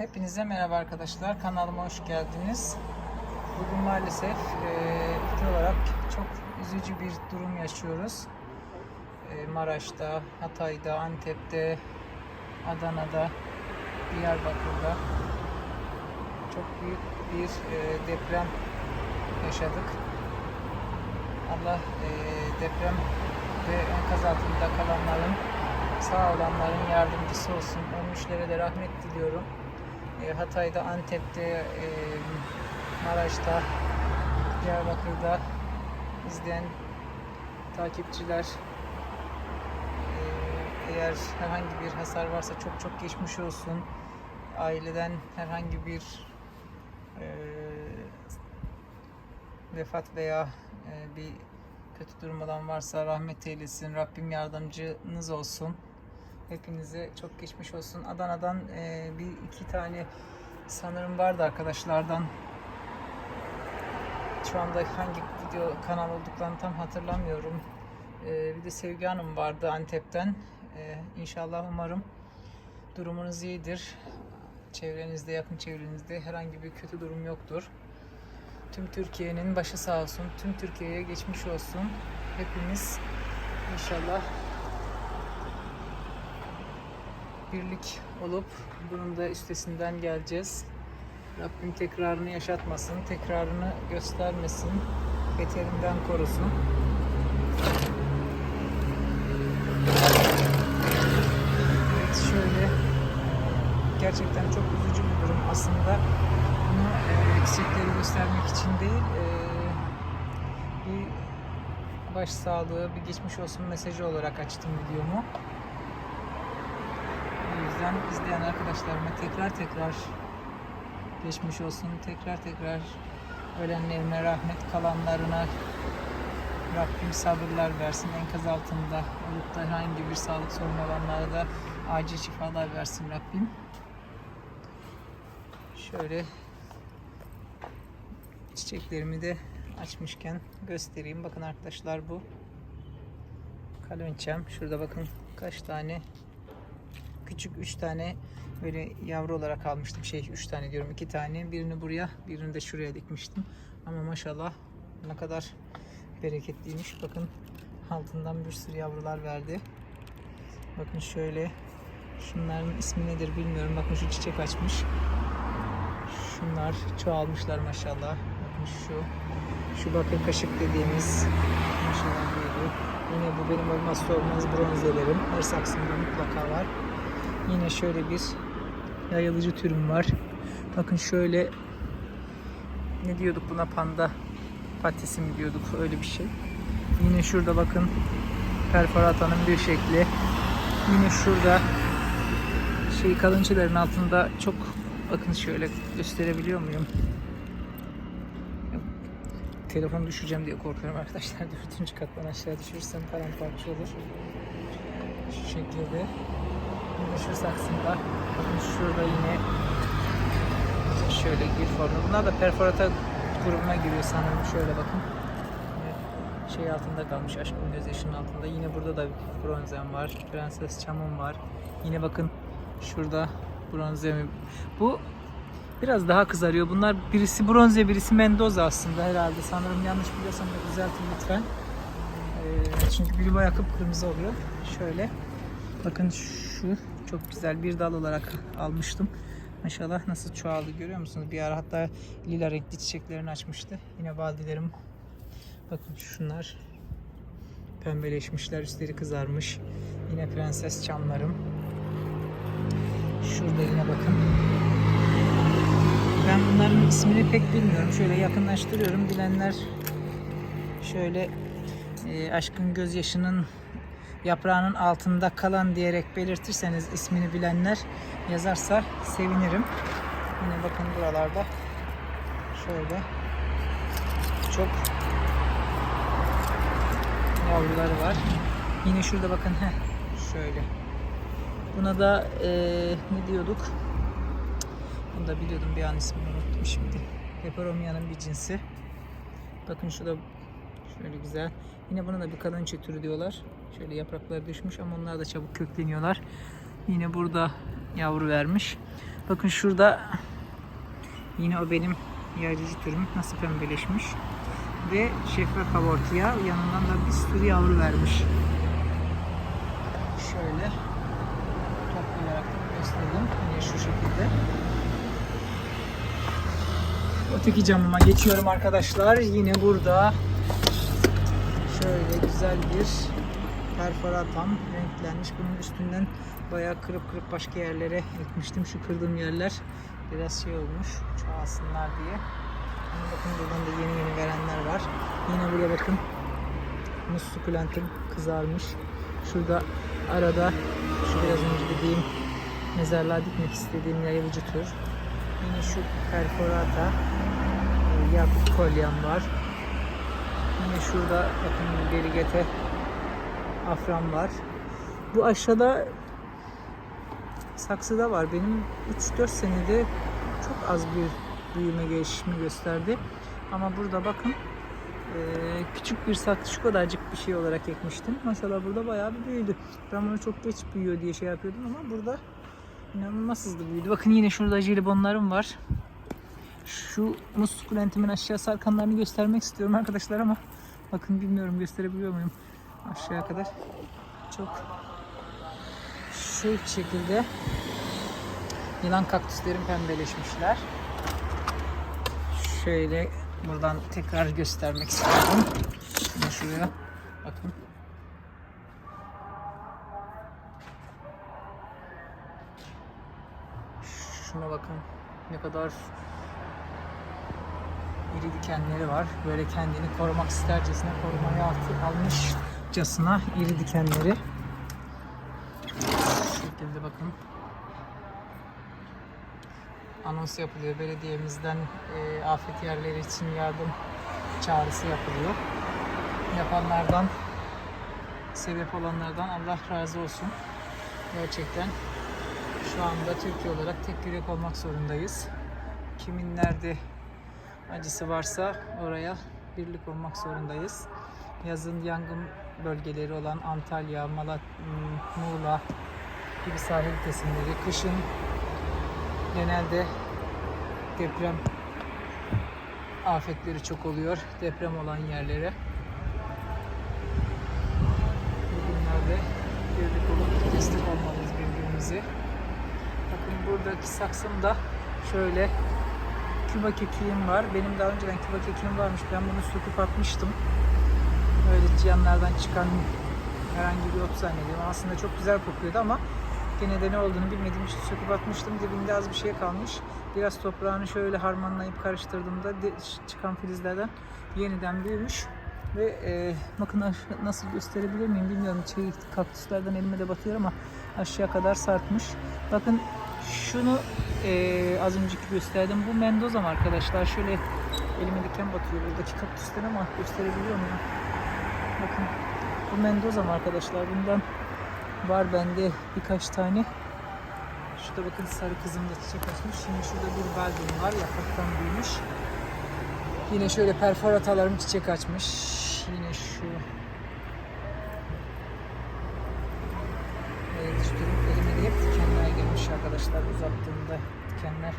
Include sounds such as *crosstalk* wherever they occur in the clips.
Hepinize merhaba arkadaşlar. Kanalıma hoş geldiniz. Bugün maalesef e, ülke olarak çok üzücü bir durum yaşıyoruz. E, Maraş'ta, Hatay'da, Antep'te, Adana'da, Diyarbakır'da çok büyük bir e, deprem yaşadık. Allah e, deprem ve enkaz altında kalanların sağ olanların yardımcısı olsun. Ölmüşlere de rahmet diliyorum. E, Hatay'da, Antep'te, e, Maraş'ta, Diyarbakır'da izleyen takipçiler e, eğer herhangi bir hasar varsa çok çok geçmiş olsun. Aileden herhangi bir e, vefat veya e, bir kötü durum olan varsa rahmet eylesin. Rabbim yardımcınız olsun. Hepinize çok geçmiş olsun. Adana'dan e, bir iki tane sanırım vardı arkadaşlardan. Şu anda hangi video kanal olduklarını tam hatırlamıyorum. E, bir de Sevgi Hanım vardı Antep'ten. E, inşallah umarım durumunuz iyidir. Çevrenizde, yakın çevrenizde herhangi bir kötü durum yoktur. Tüm Türkiye'nin başı sağ olsun. Tüm Türkiye'ye geçmiş olsun. Hepimiz inşallah birlik olup bunun da üstesinden geleceğiz. Rabbim tekrarını yaşatmasın, tekrarını göstermesin, beterinden korusun. Evet şöyle gerçekten çok üzücü bir durum aslında. Bunu e, çiçekleri göstermek için değil, e, bir baş sağlığı, bir geçmiş olsun mesajı olarak açtım videomu. Yüzden izleyen arkadaşlarıma tekrar tekrar geçmiş olsun. Tekrar tekrar ölenlerine rahmet kalanlarına Rabbim sabırlar versin. Enkaz altında olup da herhangi bir sağlık sorunu olanlara da acil şifalar versin Rabbim. Şöyle çiçeklerimi de açmışken göstereyim. Bakın arkadaşlar bu kalonçem. Şurada bakın kaç tane küçük 3 tane böyle yavru olarak almıştım. Şey 3 tane diyorum 2 tane. Birini buraya birini de şuraya dikmiştim. Ama maşallah ne kadar bereketliymiş. Bakın altından bir sürü yavrular verdi. Bakın şöyle şunların ismi nedir bilmiyorum. Bakın şu çiçek açmış. Şunlar çoğalmışlar maşallah. Bakın şu şu bakın kaşık dediğimiz maşallah büyüdü. Yine bu benim olmazsa olmaz bronzelerim. Her saksımda mutlaka var. Yine şöyle bir yayılıcı türüm var. Bakın şöyle ne diyorduk buna panda patisi mi diyorduk öyle bir şey. Yine şurada bakın perforatanın bir şekli. Yine şurada şey kalınçelerin altında çok bakın şöyle gösterebiliyor muyum? Yok, Telefonu düşüreceğim diye korkuyorum arkadaşlar. *laughs* Dördüncü kattan aşağı düşürsem paramparça olur. Şu şekilde. Şu saksında. Bakın şurada yine şöyle bir formu. Bunlar da perforata grubuna giriyor sanırım. Şöyle bakın. Şey altında kalmış. Aşkın gözyaşının altında. Yine burada da bronzem var. Prenses çamım var. Yine bakın şurada bronzemi. Bu biraz daha kızarıyor. Bunlar birisi bronze birisi mendoza aslında herhalde. Sanırım yanlış biliyorsam da düzeltin lütfen. Ee, çünkü biri bayağı kıpkırmızı oluyor. Şöyle. Bakın şu çok güzel bir dal olarak almıştım. Maşallah nasıl çoğaldı görüyor musunuz? Bir ara hatta lila renkli çiçeklerini açmıştı. Yine baldilerim. Bakın şunlar pembeleşmişler, üstleri kızarmış. Yine prenses çamlarım. Şurada yine bakın. Ben bunların ismini pek bilmiyorum. Şöyle yakınlaştırıyorum. Bilenler şöyle e, aşkın gözyaşının yaprağının altında kalan diyerek belirtirseniz ismini bilenler yazarsa sevinirim. Yine bakın buralarda şöyle çok yavruları var. Yine şurada bakın heh, şöyle. Buna da eee, ne diyorduk? Bunu da biliyordum bir an ismini unuttum şimdi. Peperomia'nın bir cinsi. Bakın şurada şöyle güzel. Yine buna da bir kalınçe türü diyorlar. Şöyle yaprakları düşmüş ama onlar da çabuk kökleniyorlar. Yine burada yavru vermiş. Bakın şurada yine o benim yaycıcı türüm nasıl pembeleşmiş. Ve şeffaf kavortaya yanından da bir sürü yavru vermiş. Şöyle toplayarak göstereyim. Yine şu şekilde. Öteki camıma geçiyorum arkadaşlar. Yine burada şöyle güzel bir perforatam renklenmiş. Bunun üstünden bayağı kırıp kırıp başka yerlere ekmiştim. Şu kırdığım yerler biraz şey olmuş çoğalsınlar diye. Ama bakın buradan da yeni yeni verenler var. Yine buraya bakın muz sukulentim kızarmış. Şurada arada şu biraz önce dediğim mezarlığa dikmek istediğim yayılıcı tür. Yine şu perforata e, yakut kolyem var. Yine şurada bakın berigete afram var. Bu aşağıda saksıda var. Benim 3-4 senede çok az bir büyüme gelişimi gösterdi. Ama burada bakın küçük bir saksı şu kadarcık bir şey olarak ekmiştim. Maşallah burada bayağı bir büyüdü. Ben bunu çok geç büyüyor diye şey yapıyordum ama burada inanılmaz hızlı büyüdü. Bakın yine şurada jelibonlarım var. Şu muz sukulentimin aşağı sarkanlarını göstermek istiyorum arkadaşlar ama bakın bilmiyorum gösterebiliyor muyum aşağıya kadar. Çok şu şekilde yılan kaktüslerim pembeleşmişler. Şöyle buradan tekrar göstermek istiyorum. Şimdi şuraya bakın. Şuna bakın ne kadar iri dikenleri var. Böyle kendini korumak istercesine korumaya altı almışcasına iri dikenleri. Şekilde bakın. Anons yapılıyor. Belediyemizden e, afet yerleri için yardım çağrısı yapılıyor. Yapanlardan, sebep olanlardan Allah razı olsun. Gerçekten şu anda Türkiye olarak tek yürek olmak zorundayız. Kimin nerede acısı varsa oraya birlik olmak zorundayız. Yazın yangın bölgeleri olan Antalya, Malat, m, Muğla gibi sahil kesimleri, kışın genelde deprem afetleri çok oluyor. Deprem olan yerlere. Bugünlerde birlik olup destek olmalıyız birbirimize. Bakın buradaki saksımda şöyle küba kekiğim var. Benim daha önceden küba kekiğim varmış. Ben bunu söküp atmıştım. Öyle yanlardan çıkan herhangi bir ot zannediyorum. Aslında çok güzel kokuyordu ama gene de ne olduğunu bilmediğim için söküp atmıştım. Dibinde az bir şey kalmış. Biraz toprağını şöyle harmanlayıp karıştırdığımda çıkan filizlerden yeniden büyümüş. Ve e, bakın nasıl gösterebilir miyim bilmiyorum. Şey, kaktüslerden elime de batıyor ama aşağı kadar sarkmış. Bakın şunu e, az önceki gösterdim. Bu Mendoza mı arkadaşlar? Şöyle elime diken batıyor buradaki kaktüsten ama gösterebiliyor muyum? Bakın bu Mendoza mı arkadaşlar? Bundan var bende birkaç tane. Şurada bakın sarı kızım da çiçek açmış. Şimdi şurada bir balbim var. Yapraktan büyümüş. Yine şöyle perforatalarım çiçek açmış. Yine şu Evet, işte elime de hep dikenler gelmiş arkadaşlar uzattığımda dikenler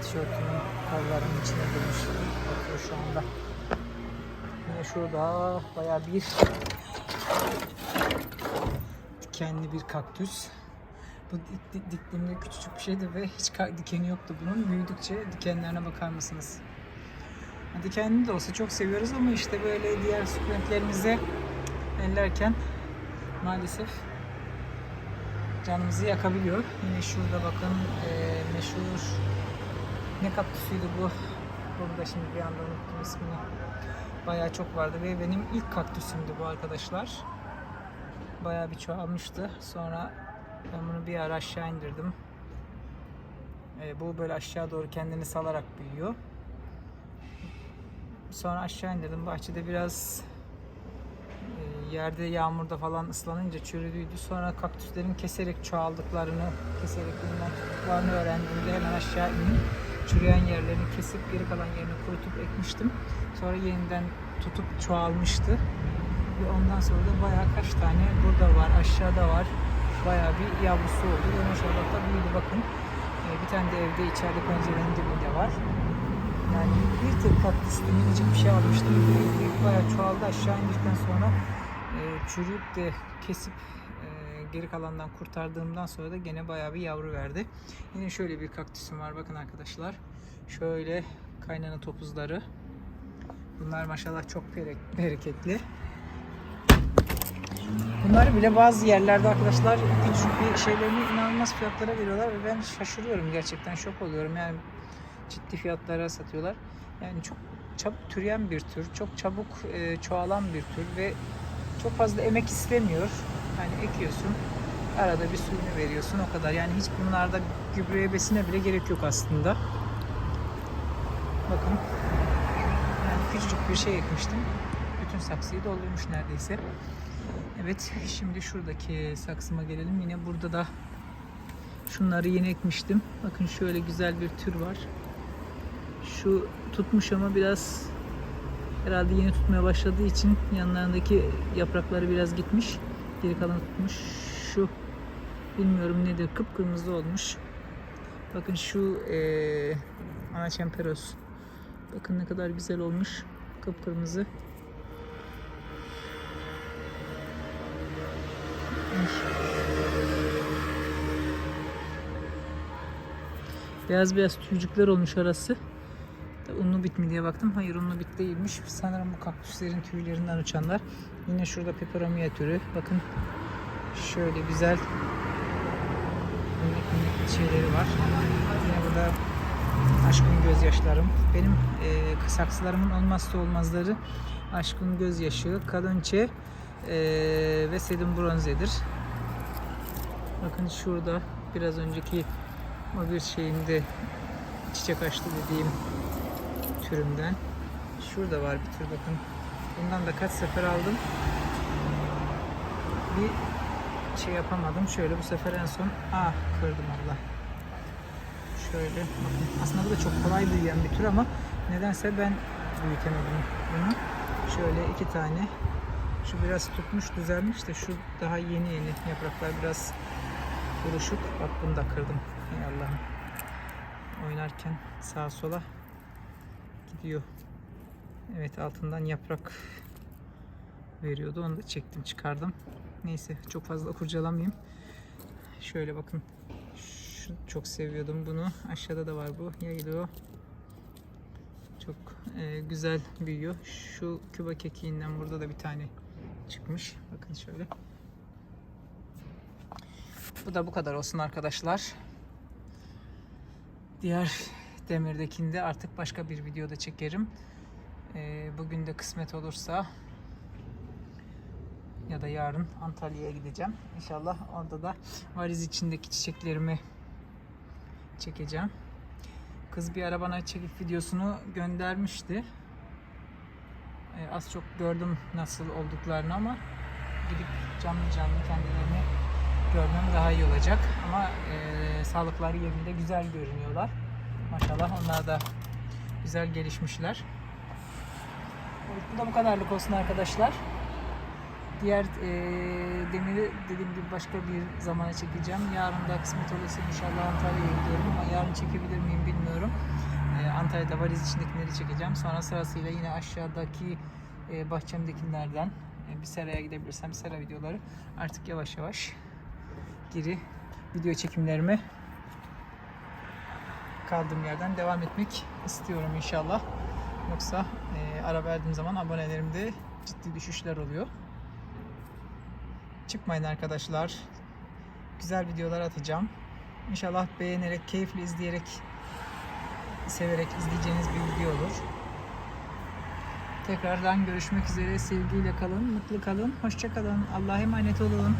tişörtümün kollarının içine girmiş bakıyor şu anda. Şurada bayağı bir dikenli bir kaktüs. Bu dik, dik, diklimde küçücük bir şeydi ve hiç dikeni yoktu bunun. Büyüdükçe dikenlerine bakar mısınız? Dikenli de olsa çok seviyoruz ama işte böyle diğer sukulentlerimize ellerken maalesef canımızı yakabiliyor. Yine şurada bakın eee, meşhur ne kaktüsüydü bu? Bunu da şimdi bir anda unuttum ismini. Bayağı çok vardı ve benim ilk kaktüsümdü bu arkadaşlar. Bayağı bir çoğalmıştı. Sonra ben bunu bir ara aşağı indirdim. Ee, bu böyle aşağı doğru kendini salarak büyüyor. Sonra aşağı indirdim. Bahçede biraz e, yerde yağmurda falan ıslanınca çürüdüydü. Sonra kaktüslerin keserek çoğaldıklarını, keserek bundan tuttuklarını öğrendiğimde hemen aşağı inip çürüyen yerlerini kesip geri kalan yerini kurutup ekmiştim. Sonra yeniden tutup çoğalmıştı. Ve ondan sonra da bayağı kaç tane burada var, aşağıda var. bayağı bir yavrusu oldu ve maşallah da büyüdü bakın. Ee, bir tane de evde içeride pencerenin dibinde var. Yani bir tek kaktüslü minicik bir şey almıştım. Büyük bayağı çoğaldı. Aşağı indikten sonra e, çürüyüp de kesip e, geri kalandan kurtardığımdan sonra da gene bayağı bir yavru verdi. Yine şöyle bir kaktüsüm var bakın arkadaşlar. Şöyle kaynana topuzları. Bunlar maşallah çok berek- bereketli. Bunları bile bazı yerlerde arkadaşlar küçük bir şeylerini inanılmaz fiyatlara veriyorlar ve ben şaşırıyorum gerçekten şok oluyorum yani ciddi fiyatlara satıyorlar. Yani çok çabuk türeyen bir tür, çok çabuk çoğalan bir tür ve çok fazla emek istemiyor. Yani ekiyorsun, arada bir suyunu veriyorsun o kadar. Yani hiç bunlarda gübreye besine bile gerek yok aslında. Bakın. Yani küçücük bir şey ekmiştim. Bütün saksıyı doldurmuş neredeyse. Evet, şimdi şuradaki saksıma gelelim. Yine burada da şunları yeni ekmiştim. Bakın şöyle güzel bir tür var. Şu tutmuş ama biraz herhalde yeni tutmaya başladığı için yanlarındaki yaprakları biraz gitmiş. Geri kalan tutmuş. Şu bilmiyorum nedir kıpkırmızı olmuş. Bakın şu eee ana çemperos. Bakın ne kadar güzel olmuş. Kıpkırmızı. Beyaz beyaz tüycükler olmuş arası. Unlu bit mi diye baktım. Hayır unlu bit değilmiş. Sanırım bu kaktüslerin tüylerinden uçanlar. Yine şurada peperomia türü. Bakın şöyle güzel minik minik şeyleri var. Yine burada aşkın gözyaşlarım. Benim e, saksılarımın olmazsa olmazları aşkın gözyaşı, kadınçe e, ve sedum bronzedir. Bakın şurada biraz önceki o bir şeyinde çiçek açtı dediğim türümden. Şurada var bir tür bakın. Bundan da kaç sefer aldım. Bir şey yapamadım. Şöyle bu sefer en son ah kırdım Allah. Şöyle bakın. Aslında bu da çok kolay büyüyen bir tür ama nedense ben büyütemedim bunu. Şöyle iki tane. Şu biraz tutmuş düzelmiş de şu daha yeni yeni yapraklar biraz buruşuk. Bak bunu da kırdım. Ey Allah'ım. Oynarken sağa sola gidiyor. Evet altından yaprak veriyordu. Onu da çektim çıkardım. Neyse çok fazla kurcalamayayım. Şöyle bakın. Şu, çok seviyordum bunu. Aşağıda da var bu. Yayılıyor. Çok e, güzel büyüyor. Şu küba kekiğinden burada da bir tane çıkmış. Bakın şöyle. Bu da bu kadar olsun arkadaşlar. Diğer demirdekinde artık başka bir videoda çekerim. Ee, bugün de kısmet olursa ya da yarın Antalya'ya gideceğim. İnşallah orada da valiz içindeki çiçeklerimi çekeceğim. Kız bir ara bana çekip videosunu göndermişti. Ee, az çok gördüm nasıl olduklarını ama gidip canlı canlı kendilerini görmem daha iyi olacak. Ama e, sağlıkları yerinde güzel görünüyorlar. Maşallah onlar da güzel gelişmişler. Bu da bu kadarlık olsun arkadaşlar. Diğer e, demiri dediğim gibi başka bir zamana çekeceğim. Yarın da kısmet olursa inşallah Antalya'ya gidiyorum ama yarın çekebilir miyim bilmiyorum. E, Antalya'da valiz içindekileri çekeceğim. Sonra sırasıyla yine aşağıdaki e, bahçemdekilerden e, bir seraya gidebilirsem sera videoları artık yavaş yavaş geri video çekimlerime kaldığım yerden devam etmek istiyorum inşallah. Yoksa e, ara verdiğim zaman abonelerimde ciddi düşüşler oluyor. Çıkmayın arkadaşlar. Güzel videolar atacağım. İnşallah beğenerek, keyifli izleyerek, severek izleyeceğiniz bir video olur. Tekrardan görüşmek üzere. Sevgiyle kalın, mutlu kalın. Hoşça kalın. Allah'a emanet olun.